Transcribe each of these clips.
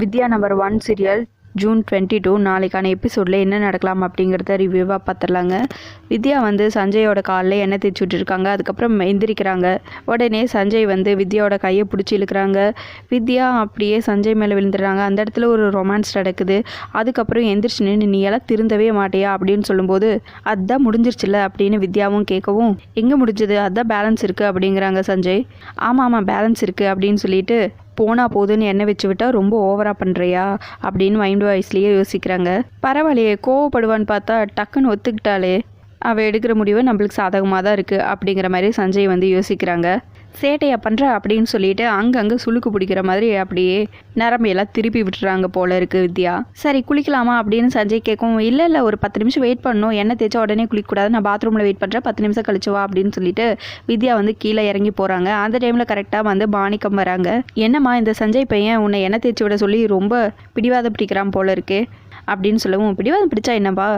Vidya number one serial June twenty two நாளைக்கான எபிசோடில் என்ன நடக்கலாம் அப்படிங்கிறத ரிவ்யூவாக பார்த்துடலாங்க வித்யா வந்து சஞ்சயோட காலில் எண்ணெய் தேய்ச்சி விட்டுருக்காங்க. அதுக்கப்புறம் எந்திரிக்கிறாங்க. உடனே சஞ்சய் வந்து வித்யாவோட கையை பிடிச்சி இழுக்கிறாங்க. வித்யா அப்படியே சஞ்சய் மேலே விழுந்துடுறாங்க. அந்த இடத்துல ஒரு ரொமான்ஸ் நடக்குது. அதுக்கப்புறம் எந்திரிச்சு நின்று நீ எல்லாம் திருந்தவே மாட்டியா? அப்படின்னு சொல்லும்போது அதுதான் முடிஞ்சிருச்சுல அப்படின்னு வித்யாவும் கேட்கவும் எங்கே முடிஞ்சது? அதுதான் பேலன்ஸ் இருக்குது அப்படிங்கிறாங்க சஞ்சய். ஆமாம் ஆமாம் பேலன்ஸ் இருக்குது அப்படின்னு சொல்லிட்டு போனால் போதுன்னு எண்ணெய் வச்சு விட்டால் ரொம்ப ஓவராக பண்ணுறியா அப்படின்னு மைண்ட் வாய்ஸ்லேயே யோசிக்கிறாங்க. பரவாயில்லையே கோவப்படுவான்னு பார்த்தா டக்குன்னு ஒத்துக்கிட்டாலே அவள் எடுக்கிற முடிவு நம்மளுக்கு சாதகமாக தான் இருக்குது அப்படிங்கிற மாதிரி சஞ்சய் வந்து யோசிக்கிறாங்க. சேட்டையை பண்ணுற அப்படின்னு சொல்லிட்டு அங்கங்கே சுழுக்கு பிடிக்கிற மாதிரி அப்படியே நரம்பையெல்லாம் திருப்பி விட்டுறாங்க போல இருக்கு வித்யா. சரி குளிக்கலாமா அப்படின்னு சஞ்சய் கேட்கும் இல்லை இல்லை ஒரு பத்து நிமிஷம் வெயிட் பண்ணணும். எண்ணெய் தேய்ச்சா உடனே குளிக்கக்கூடாது நான் பாத்ரூமில் வெயிட் பண்ணுறேன் பத்து நிமிஷம் கழிச்சு வா அப்படின்னு சொல்லிட்டு வித்யா வந்து கீழே இறங்கி போகிறாங்க அந்த டைமில் கரெக்டாக வந்து பாணிக்கம் வராங்க. என்னம்மா இந்த சஞ்சய் பையன் உன்னை எண்ணெய் தேய்ச்சி விட சொல்லி ரொம்ப பிடிவாதம் பிடிக்கிறான் போல இருக்கே அப்படின்னு சொல்லவும் பிடிவாதம் பிடிச்சா என்னப்பா?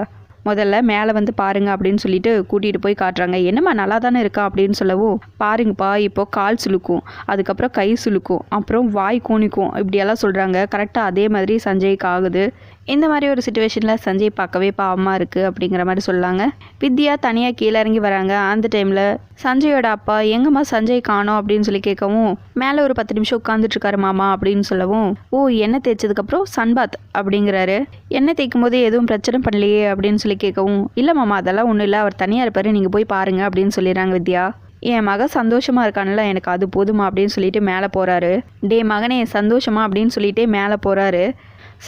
முதல்ல மேலே வந்து பாருங்க அப்படின்னு சொல்லிட்டு கூட்டிகிட்டு போய் காட்டுறாங்க. என்னம்மா நல்லா தானே இருக்கா அப்படின்னு சொல்லவும் பாருங்கப்பா இப்போ கால் சுழுக்கும் அதுக்கப்புறம் கை சுழுக்கும் அப்புறம் வாய் கூனிக்கும் இப்படியெல்லாம் சொல்கிறாங்க கரெக்டாக அதே மாதிரி சஞ்சய்க்கு ஆகுது. இந்த மாதிரி ஒரு சுச்சுவேஷனில் சஞ்சய் பார்க்கவே பாவமாக இருக்குது அப்படிங்கிற மாதிரி சொல்லாங்க. வித்யா தனியாக கீழே இறங்கி வராங்க. அந்த டைமில் சஞ்சயோட அப்பா எங்கம்மா சஞ்சய் காணோம் அப்படின்னு சொல்லி கேட்கவும் மேலே ஒரு பத்து நிமிஷம் உட்காந்துட்டு இருக்காரு மாமா அப்படின்னு சொல்லவும் ஓ எண்ணெய் தேய்ச்சதுக்கப்புறம் சன்பாத் அப்படிங்கிறாரு. எண்ணெய் தேய்க்கும் போது எதுவும் பிரச்சனை பண்ணலையே அப்படின்னு சொல்லி கேட்கவும் இல்லை மாமா அதெல்லாம் ஒன்றும் இல்லை. அவர் தனியாக இருப்பார். நீங்கள் போய் பாருங்கள் அப்படின்னு சொல்லிடுறாங்க வித்யா. என் மகன் சந்தோஷமா இருக்கான்ல. எனக்கு அது போதுமா? அப்படின்னு சொல்லிட்டு மேலே போறாரு. டே மகனே சந்தோஷமா? அப்படின்னு சொல்லிட்டு மேலே போறாரு.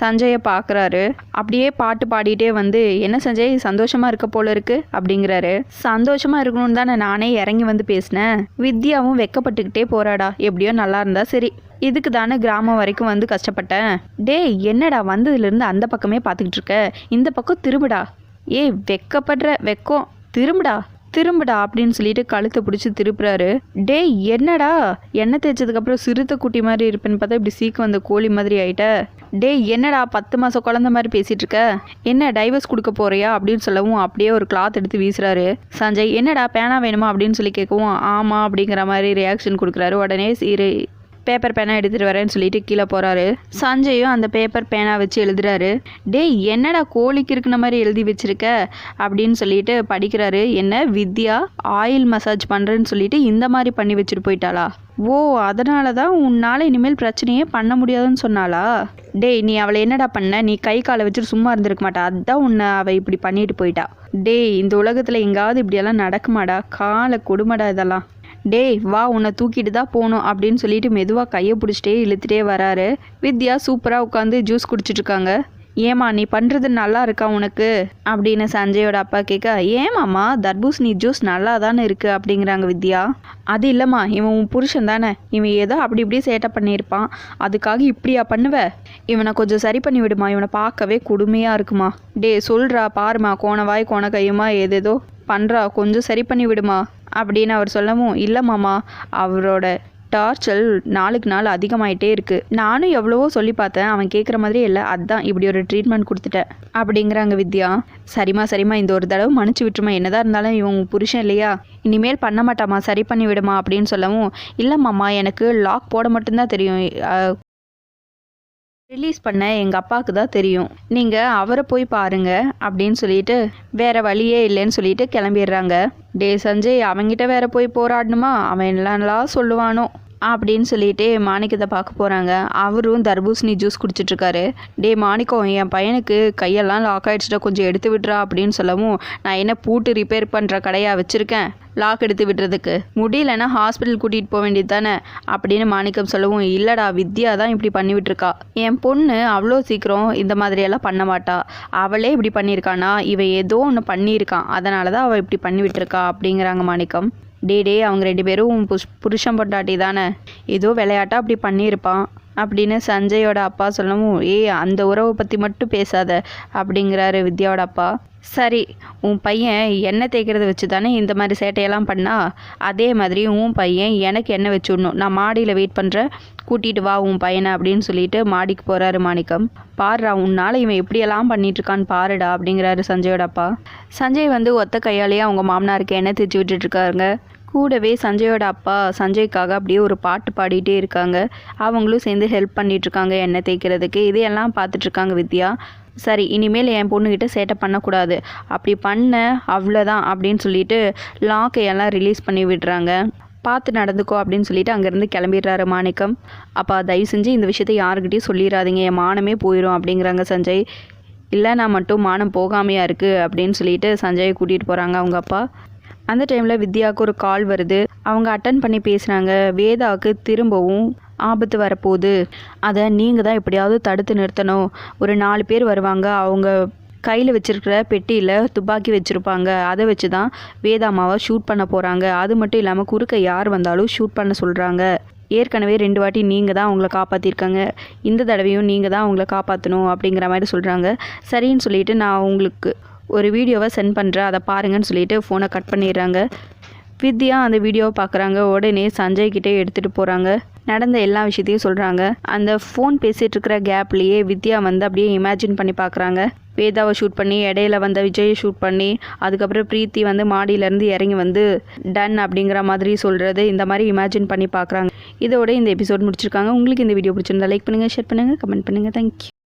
சஞ்சயை பார்க்குறாரு. அப்படியே பாட்டு பாடிட்டே வந்து என்ன சஞ்சய் சந்தோஷமாக இருக்க போல இருக்கு? அப்படிங்கிறாரு. சந்தோஷமாக இருக்கணும்னு தானே நானே இறங்கி வந்து பேசினேன். வித்யாவும் வெக்கப்பட்டுக்கிட்டே போறாடா. எப்படியோ நல்லா இருந்தா சரி. இதுக்கு தானே கிராமம் வரைக்கும் வந்து கஷ்டப்பட்டேன். டேய் என்னடா வந்ததுலேருந்து அந்த பக்கமே பார்த்துக்கிட்டு இருக்க? இந்த பக்கம் திரும்புடா. ஏய் வெக்கப்படுற வெக்கம். திரும்புடா. திரும்படா அப்படின்னு சொல்லிட்டு கழுத்தை பிடிச்சி திருப்புறாரு. டேய் என்னடா? எண்ணெய் தேய்ச்சதுக்கப்புறம் சிறுத்தை குட்டி மாதிரி இருப்பேன்னு பார்த்தா இப்படி சீக்கு வந்த கோழி மாதிரி ஆயிட்ட. டேய் என்னடா பத்து மாதம் குழந்த மாதிரி பேசிட்டு இருக்க? என்ன டைவர்ஸ் கொடுக்க போறியா அப்படின்னு சொல்லவும் அப்படியே ஒரு கிளாத் எடுத்து வீசுறாரு. சஞ்சய் என்னடா பேனா வேணுமா அப்படின்னு சொல்லி கேட்கவும் ஆமாம் அப்படிங்கிற மாதிரி ரியாக்ஷன் கொடுக்குறாரு. உடனே பேப்பர் பேனா எடுத்துகிட்டு வரேன்னு சொல்லிட்டு கீழே போகிறாரு சஞ்சயும் அந்த பேப்பர் பேனா வச்சு எழுதுறாரு. டேய் என்னடா கோழிக்கு இருக்கிற மாதிரி எழுதி வச்சிருக்க? அப்படின்னு சொல்லிட்டு படிக்கிறாரு. என்ன வித்யா ஆயில் மசாஜ் பண்ணுறேன்னு சொல்லிட்டு இந்த மாதிரி பண்ணி வச்சுட்டு போயிட்டாளா? ஓ அதனால தான் உன்னால் இனிமேல் பிரச்சனையே பண்ண முடியாதுன்னு சொன்னாளா? டேய் நீ அவளை என்னடா பண்ண? நீ கை காலை வச்சுட்டு சும்மா இருந்திருக்க மாட்டா. அதான் உன்னை அவள் இப்படி பண்ணிட்டு போயிட்டா. டேய் இந்த உலகத்தில் எங்காவது இப்படியெல்லாம் நடக்குமாடா? காலை கொடுமடா இதெல்லாம். டேய் வா உன்னை தூக்கிட்டு தான் போகணும் அப்படின்னு சொல்லிட்டு மெதுவாக கையை பிடிச்சிட்டே இழுத்துட்டே வராரு. வித்யா சூப்பராக உட்காந்து ஜூஸ் குடிச்சிட்டு இருக்காங்க ஏமா நீ பண்ணுறது நல்லா இருக்கா உனக்கு? அப்படின்னு சஞ்சயோட அப்பா கேட்க ஏமாம்மா தர்பூசணி ஜூஸ் நல்லா தானே இருக்குது அப்படிங்கிறாங்க வித்யா. அது இல்லைம்மா இவன் உன் புருஷன் தானே. இவன் ஏதோ அப்படி இப்படி சேட்டை பண்ணியிருப்பான். அதுக்காக இப்படியா பண்ணுவ? இவனை கொஞ்சம் சரி பண்ணி விடுமா? இவனை பார்க்கவே கொடுமையாக இருக்குமா? டே சொல்கிறா பாருமா கோண வாய் கோண கையுமா ஏதேதோ பண்ணுறா கொஞ்சம் சரி பண்ணி விடுமா? அப்படின்னு அவர் சொல்லவும் இல்லை மாமா அவரோட டார்ச்சல் நாளுக்கு நாள் அதிகமாயிட்டே இருக்குது நானும் எவ்வளவோ சொல்லி பார்த்தேன் அவன் கேட்குற மாதிரி இல்லை அதான் இப்படி ஒரு ட்ரீட்மெண்ட் கொடுத்துட்டேன் அப்படிங்கிறாங்க வித்யா. சரிம்மா சரிம்மா இந்த ஒரு தடவை மன்னிச்சு விட்டுருமா என்னதான் இருந்தாலும் இவங்க புருஷன் இல்லையா? இனிமேல் பண்ண மாட்டாமா சரி பண்ணி விடுமா அப்படின்னு சொல்லவும் இல்லைம்மாம்மா எனக்கு லாக் போட மட்டும்தான் தெரியும் ரிலீஸ் பண்ண எங்கள் அப்பாவுக்கு தான் தெரியும். நீங்கள் அவரை போய் பாருங்க அப்படின்னு சொல்லிட்டு வேற வழியே இல்லைன்னு சொல்லிட்டு கிளம்பிடுறாங்க. டே சஞ்சய் அவங்கிட்ட வேற போய் போராடணுமா? அவன் என்னலாம் சொல்லுவானோ? அப்படின்னு சொல்லிட்டு மாணிக்கத்தை பார்க்க போகிறாங்க அவரும் தர்பூசணி ஜூஸ் குடிச்சிட்ருக்காரு. டே மாணிக்கம் என் பையனுக்கு கையெல்லாம் லாக் ஆகிடுச்சிட்டா கொஞ்சம் எடுத்து விட்றா அப்படின்னு சொல்லவும் நான் என்ன பூட்டு ரிப்பேர் பண்ணுற கடையாக வச்சுருக்கேன். லாக் எடுத்து விடுறதுக்கு. முடியலன்னா ஹாஸ்பிட்டல் கூட்டிகிட்டு போக வேண்டியது தானே? அப்படின்னு மாணிக்கம் சொல்லவும் இல்லைடா வித்யா தான் இப்படி பண்ணிவிட்டுருக்கா. என் பொண்ணு அவ்வளோ சீக்கிரம் இந்த மாதிரியெல்லாம் பண்ண மாட்டா. அவளே இப்படி பண்ணியிருக்கானா? இவன் ஏதோ ஒன்று பண்ணியிருக்கான். அதனால தான் அவள் இப்படி பண்ணி விட்டுருக்கா அப்படிங்கிறாங்க மாணிக்கம். டே டே அவங்க ரெண்டு பேரும் புஷ் புருஷன் பொண்டாட்டி தானே? ஏதோ விளையாட்டா அப்படி பண்ணியிருப்பான். அப்படின்னு சஞ்சயோட அப்பா சொல்லவும் ஏய் அந்த உறவை பற்றி மட்டும் பேசாத அப்படிங்கிறாரு வித்யாவோட அப்பா. சரி உன் பையன் எண்ணெய் தேய்க்கிறத வச்சு தானே இந்த மாதிரி சேட்டையெல்லாம் பண்ணா? அதே மாதிரி உன் பையன் எனக்கு எண்ணெய் வச்சு விடணும் நான் மாடியில் வெயிட் பண்ணுறேன் கூட்டிகிட்டு வா உன் பையனை அப்படின்னு சொல்லிட்டு மாடிக்கு போகிறாரு மாணிக்கம். பாருடா உன்னால் இவன் எப்படியெல்லாம் பண்ணிட்டு இருக்கான்னு பாருடா அப்படிங்கிறாரு சஞ்சயோட அப்பா. சஞ்சய் வந்து ஒத்த கையாலேயே அவங்க மாமனாருக்கு எண்ணெய் தேய்ச்சி விட்டுட்ருக்காருங்க கூடவே சஞ்சயோட அப்பா சஞ்சய்க்காக அப்படியே ஒரு பாட்டு பாடிட்டே இருக்காங்க. அவங்களும் சேர்ந்து ஹெல்ப் பண்ணிகிட்ருக்காங்க எண்ணெய் தேய்க்கிறதுக்கு. இதையெல்லாம் பார்த்துட்ருக்காங்க வித்யா. சரி இனிமேல் என் பொண்ணுக்கிட்ட சேட்டை பண்ணக்கூடாது. அப்படி பண்ண அவ்வளோதான் அப்படின்னு சொல்லிட்டு லாக்கையெல்லாம் ரிலீஸ் பண்ணி விடுறாங்க. பார்த்து நடந்துக்கோ அப்படின்னு சொல்லிட்டு அங்கேருந்து கிளம்பிடுறாரு மாணிக்கம். அப்போ தயவு செஞ்சு இந்த விஷயத்த யாருக்கிட்டையும் சொல்லிடாதீங்க. என் மானமே போயிடும் அப்படிங்கிறாங்க சஞ்சய். இல்லை நான் மட்டும் மானம் போகாமையாக இருக்குது அப்படின்னு சொல்லிட்டு சஞ்சயை கூட்டிகிட்டு போகிறாங்க அவங்க அப்பா. அந்த டைமில் வித்யாவுக்கு ஒரு கால் வருது. அவங்க அட்டன் பண்ணி பேசுகிறாங்க வேதாவுக்கு திரும்பவும் ஆபத்து வரப்போகுது. அதை நீங்கள் தான் எப்படியாவது தடுத்து நிறுத்தணும். ஒரு நாலு பேர் வருவாங்க. அவங்க கையில் வச்சுருக்கிற பெட்டியில் துப்பாக்கி வச்சுருப்பாங்க. அதை வச்சு தான் வேதாமாவை ஷூட் பண்ண போகிறாங்க அது மட்டும் இல்லாமல் குறுக்க யார் வந்தாலும் ஷூட் பண்ண சொல்கிறாங்க ஏற்கனவே ரெண்டு வாட்டி நீங்கள் தான் அவங்கள காப்பாற்றிருக்காங்க இந்த தடவையும் நீங்கள் தான் அவங்கள காப்பாற்றணும் அப்படிங்கிற மாதிரி சொல்கிறாங்க சரின்னு சொல்லிட்டு நான் உங்களுக்கு ஒரு வீடியோவை சென்ட் பண்ணுறேன் அதை பாருங்கன்னு சொல்லிட்டு ஃபோனை கட் பண்ணிடுறாங்க. வித்யா அந்த வீடியோவை பார்க்குறாங்க. உடனே சஞ்சய் கிட்டே எடுத்துகிட்டு போகிறாங்க நடந்த எல்லா விஷயத்தையும் சொல்கிறாங்க அந்த ஃபோன் பேசிகிட்டு இருக்கிற கேப்லேயே வித்யா வந்து அப்படியே இமேஜின் பண்ணி பார்க்குறாங்க. வேதாவை ஷூட் பண்ணி இடையில வந்த விஜயை ஷூட் பண்ணி அதுக்கப்புறம் பிரீத்தி வந்து மாடியிலேருந்து இறங்கி வந்து டன் அப்படிங்கிற மாதிரி சொல்கிறது இந்த மாதிரி இமேஜின் பண்ணி பார்க்குறாங்க. இதோட இந்த எபிசோட் முடிச்சிருக்காங்க. உங்களுக்கு இந்த வீடியோ பிடிச்சிருந்தா லைக் பண்ணுங்கள் ஷேர் பண்ணுங்கள் கமெண்ட் பண்ணுங்கள் தேங்க்யூ